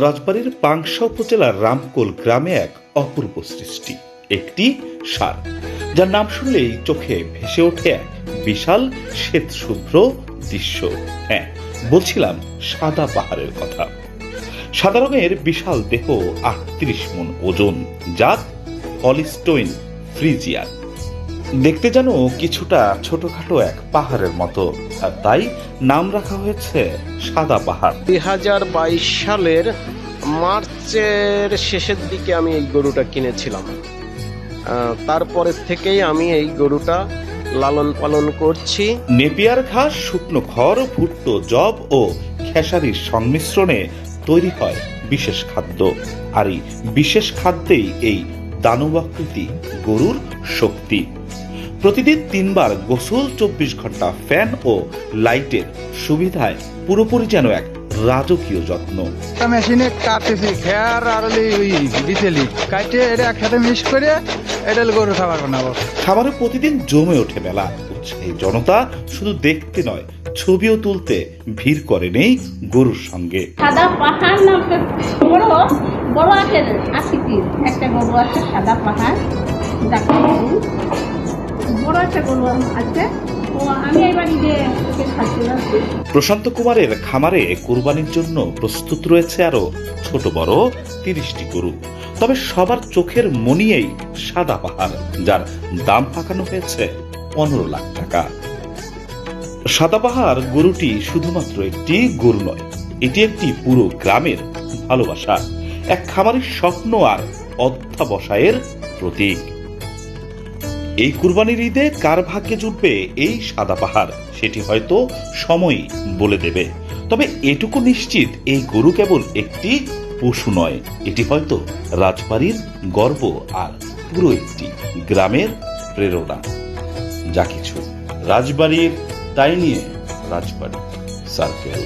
রাজবাড়ির পাংশা উপজেলার রামকোল গ্রামে এক অপূর্ব সৃষ্টি, একটি সার, যার নাম শুনলেই চোখে ভেসে ওঠে এক বিশাল শ্বেত শুভ্র দৃশ্য। হ্যাঁ বলছিলাম সাদা পাহাড়ের কথা। সাদা রঙের বিশাল দেহ আটত্রিশ মন ওজন জাত হলিস্টোইন ফ্রিজিয়ান দেখতে যেন কিছুটা ছোটখাটো এক পাহাড়ের মতো আর তাই নাম রাখা হয়েছে সাদা পাহাড়। দুই হাজার বাইশ সালের মার্চের শেষের দিকে আমি এই গরুটা কিনেছিলাম। তারপরের থেকেই আমি এই গরুটা লালন পালন করছি। নেপিয়ার ঘাস শুকনো খড় ভুট্টো জব ও খেসারির সংমিশ্রণে তৈরি হয় বিশেষ খাদ্য। আর এই বিশেষ খাদ্যেই এই দানবাকৃতি গরুর শক্তি। প্রতিদিন তিনবার গোসল চব্বিশ ঘণ্টা ফ্যান ও লাইটের সুবিধায় পুরোপুরি যেন এক রাজকীয় যত্ন। মেশিনে কাটতেছি খেয়ার আর ওই দিতেলি কাটে এটা একসাথে মিক্স করে এটা গরু খাবার বানাবো। খাবারে প্রতিদিন জমে ওঠে মেলা। উৎসাহী জনতা শুধু দেখতে নয় ছবিও তুলতে ভিড় করে নেই গরুর সঙ্গে। সাদা পাহাড় বড় বড় আছে আকৃতির একটা গরু আছে সাদা পাহাড়। প্রশান্ত কুমারের খামারে কোরবানির জন্য প্রস্তুত রয়েছে আরও ছোট বড় তিরিশটি গরু। তবে সবার চোখের মনিয়েই সাদা পাহাড়, যার দাম পাকানো হয়েছে পনেরো লাখ টাকা। সাদা পাহাড় গরুটি শুধুমাত্র একটি গরু নয়, এটি একটি পুরো গ্রামের ভালোবাসা, এক খামারের স্বপ্ন আর অধ্যাবসায়ের প্রতীক। এই কুরবানির ঈদে কার ভাগ্যে জুটবে এই সাদা পাহাড়? সেটি হয়তো সময়ই বলে দেবে। তবে এটুকু নিশ্চিত, এই গরু কেবল একটি পশু নয়, এটি হয়তো রাজবাড়ির গর্ব আর পুরো একটি গ্রামের প্রেরণা। যা কিছু রাজবাড়ির, তাই নিয়ে রাজবাড়ি সার্কেল